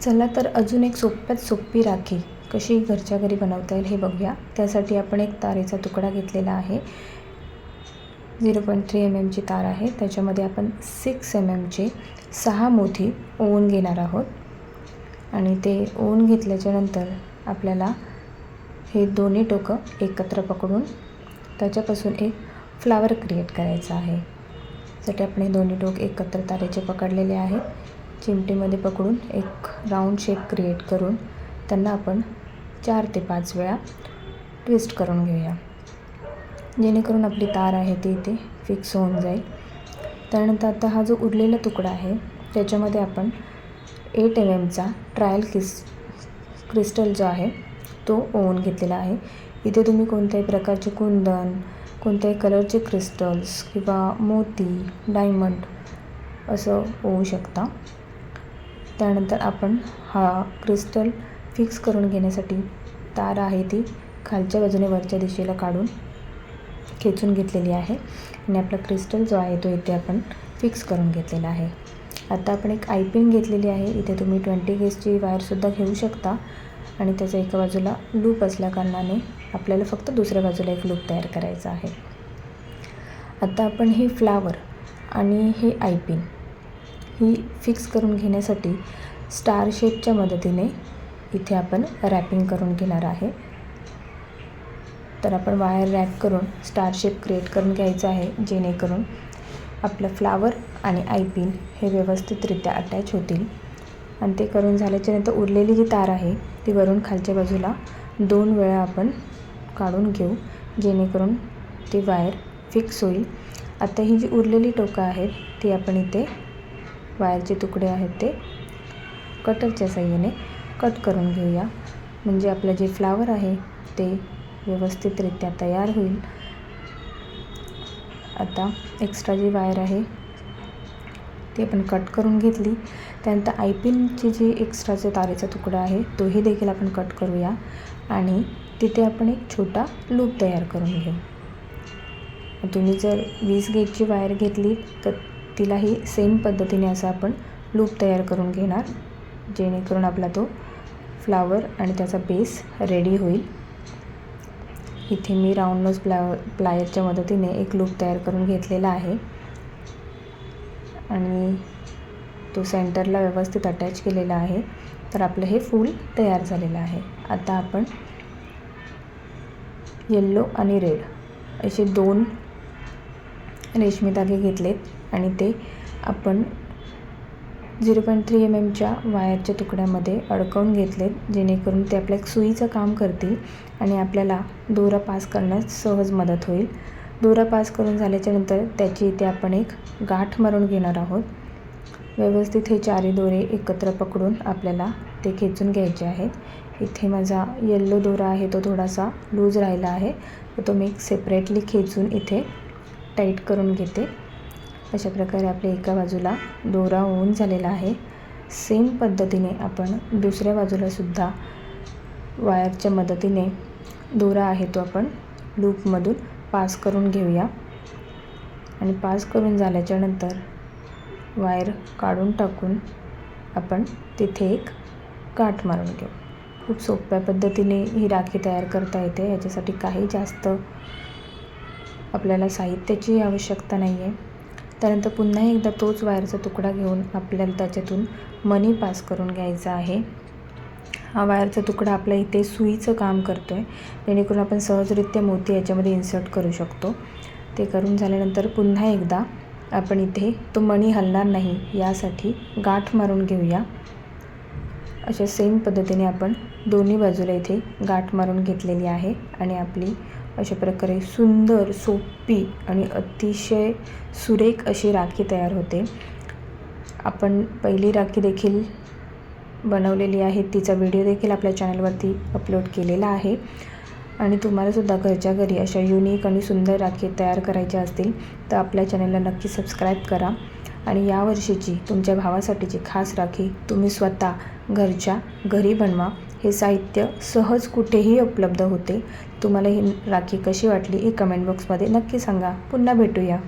चला तर अजून एक सोप्यात सोपी राखी. कशी घरच्या घरी बनवता येईल हे बघूया. त्यासाठी आपण एक तारेचा तुकडा घेतलेला आहे. झिरो पॉईंट थ्री एम एमची तार आहे. त्याच्यामध्ये आपण सिक्स एम एमचे सहा मोठी ओवून घेणार आहोत. आणि ते ओवून घेतल्याच्यानंतर आपल्याला हे दोन्ही टोकं एकत्र पकडून त्याच्यापासून एक फ्लावर क्रिएट करायचा आहे. त्यासाठी आपण हे दोन्ही टोक एकत्र तारेचे पकडलेले आहेत. चिमटीमध्ये पकडून एक राऊंड शेप क्रिएट करून त्यांना आपण चार ते पाच वेळा ट्विस्ट करून घेऊया. जेणेकरून आपली तार आहे ती इथे फिक्स होऊन जाईल. त्यानंतर आता हा जो उरलेला तुकडा आहे त्याच्यामध्ये आपण एट एम एमचा ट्रायल किस क्रिस्टल जो आहे तो ओवून घेतलेला आहे. इथे तुम्ही कोणत्याही प्रकारचे कुंदन कोणत्याही कलरचे क्रिस्टल्स किंवा मोती डायमंड असं होऊ शकता. त्यानंतर आपण हा क्रिस्टल फिक्स करून घेण्यासाठी तार आहे ती खालच्या बाजूने वरच्या दिशेला काढून खेचून घेतलेली आहे. आणि आपला क्रिस्टल जो आहे तो इथे आपण फिक्स करून घेतलेला आहे. आता आपण एक आय पिन घेतलेली आहे. इथे तुम्ही ट्वेंटी गेजची वायरसुद्धा घेऊ शकता. आणि त्याचा एका बाजूला लूप असल्या कारणाने आपल्याला फक्त दुसऱ्या बाजूला एक लूप तयार करायचा आहे. आता आपण हे फ्लावर आणि हे आय पिन ही फिक्स करून घेण्यासाठी स्टार शेपच्या मदतीने इथे आपण रॅपिंग करून घेणार आहे. तर आपण वायर रॅप करून स्टार शेप क्रिएट करून घ्यायचं आहे जेणेकरून आपलं फ्लावर आणि आयपिन हे व्यवस्थितरित्या अटॅच होतील. आणि ते करून झाल्याच्यानंतर उरलेली जी तार आहे ती वरून खालच्या बाजूला दोन वेळा आपण काढून घेऊ जेणेकरून ती वायर फिक्स होईल. आता ही जी उरलेली टोकं आहेत ती आपण इथे वायरचे तुकडे आहेत ते. कटरच्या साह्याने कट करून घेऊया. म्हणजे आपलं जे फ्लावर आहे ते व्यवस्थितरित्या तयार होईल. आता एक्स्ट्रा जी वायर आहे ती आपण कट करून घेतली. त्यानंतर आयपिनचे जे जी एक्स्ट्राचा तारेचा तुकडा आहे तोही देखील आपण कट करूया. आणि तिथे आपण एक छोटा लूप तयार करून घेऊ. तुम्ही जर वीस गेजची वायर घेतली तर तिलाही सेम पद्धतीने असं आपण लूप तयार करून घेणार जेणेकरून आपला तो फ्लावर आणि त्याचा बेस रेडी होईल. इथे मी राऊंड नोज प्ला प्लायरच्या मदतीने एक लूप तयार करून घेतलेला आहे. आणि तो सेंटरला व्यवस्थित अटॅच केलेला आहे. तर आपलं हे फूल तयार झालेलं आहे. आता आपण येल्लो आणि रेड असे दोन रेशमी धागे घेतलेत आणि ते आपण झिरो पॉईंट थ्री एम एमच्या वायरच्या तुकड्यामध्ये अडकवून घेतलेत जेणेकरून ते आपल्या सुईचं काम करतील आणि आपल्याला दोरा पास करण्यास सहज मदत होईल. दोरा पास करून झाल्याच्यानंतर त्याची इथे आपण एक गाठ मारून घेणार आहोत. व्यवस्थित हे चारी दोरे एकत्र पकडून आपल्याला ते खेचून घ्यायचे आहेत. इथे माझा येल्लो दोरा आहे तो थोडासा लूज राहिला आहे. तर तो मी सेपरेटली खेचून इथे टाईट करून घेते. अशा प्रकारे आपल्या एका बाजूला दोरा होऊन झालेला आहे. सेम पद्धतीने आपण दुसऱ्या बाजूलासुद्धा वायरच्या मदतीने दोरा आहे तो आपण लूपमधून पास करून घेऊया. आणि पास करून झाल्याच्यानंतर वायर काढून टाकून आपण तिथे एक काठ मारून घेऊ. खूप सोप्या पद्धतीने ही राखी तयार करता येते. याच्यासाठी काही जास्त आपल्याला साहित्याची आवश्यकता नाही आहे त्यानंतर पुन्हा एकदा तोच वायरचा तुकडा घेऊन आपल्याला त्याच्यातून मनी पास करून घ्यायचा आहे. हा वायरचा तुकडा आपल्या इथे सुईचं काम करतो आहे जेणेकरून आपण सहजरित्या मोती याच्यामध्ये इन्सर्ट करू शकतो. ते करून झाल्यानंतर पुन्हा एकदा आपण इथे तो मणी हलणार नाही यासाठी गाठ मारून घेऊया. अशा सेम पद्धतीने आपण दोन्ही बाजूला इथे गाठ मारून घेतलेली आहे आणि आपली अशा प्रकारे सुंदर सोपी आणि अतिशय सुरेख अशी राखी तयार होते. आपण पहिली राखी देखील बनवलेली आहे. तिचा व्हिडिओ देखील आपल्या चॅनलवरती अपलोड केलेला आहे. आणि तुम्हालासुद्धा घरच्या घरी अशा युनिक आणि सुंदर राखी तयार करायच्या असतील तर आपल्या चॅनलला नक्की सबस्क्राईब करा. आणि यावर्षीची तुमच्या भावासाठीची खास राखी तुम्ही स्वतः घरच्या घरी बनवा. हे साहित्य सहज कुठेही उपलब्ध होते. तुम्हाला ही राखी कशी वाटली हे कमेंट बॉक्समध्ये नक्की सांगा. पुन्हा भेटूया.